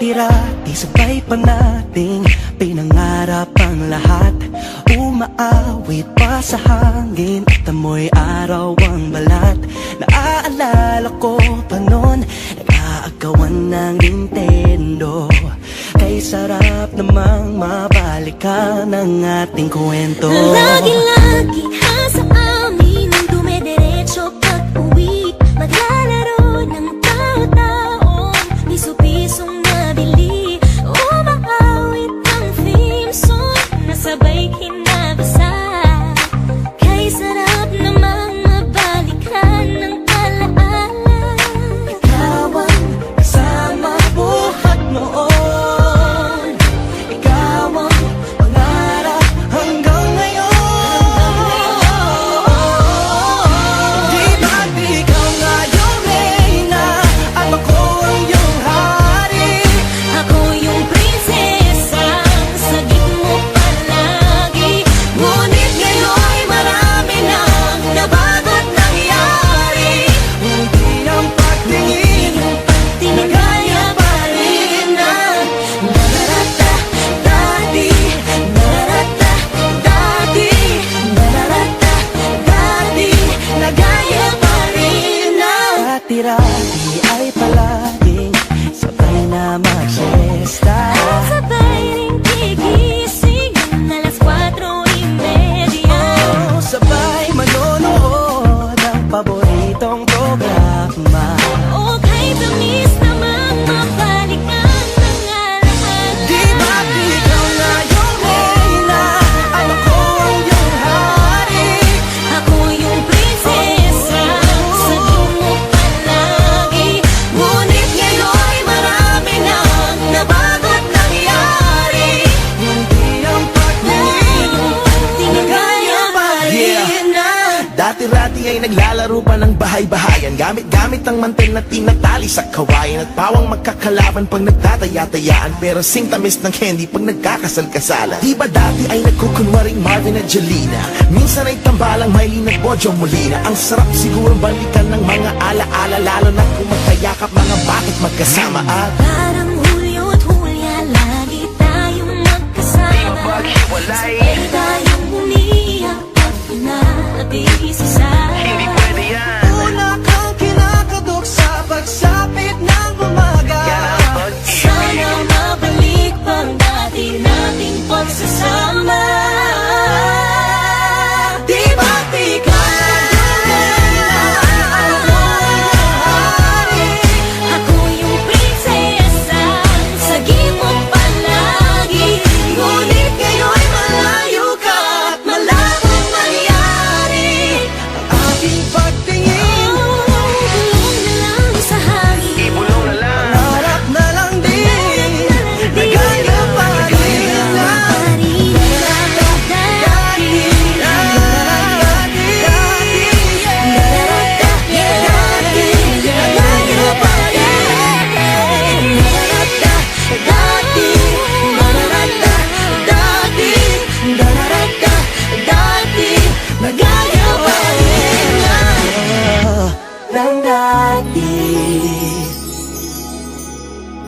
Di sabay pa nating pinangarap ang lahat Umaawit pa sa hangin. At amoy araw ang balat. Naaalala ko pa noon Nag-aagawan ng Nintendo. Kay sarap namang mabalikan ang ating kwento. Lagi-lagi ka Dati-rati ay naglalaro pa ng bahay-bahayan. Gamit-gamit ang mantel na tinatali sa kawayan At pawang magkakalaban pag nagtataya-tayaan. Pero sing tamis ng candy pag nagkakasal-kasalan. Di ba dati ay nagkukunwaring Marvin at Jelena? Minsan ay tambalang Mylene at Bojo Molina. Ang sarap siguro balikan ng mga ala-ala Lalo na kung magkayakap mga bakit magkasama at Parang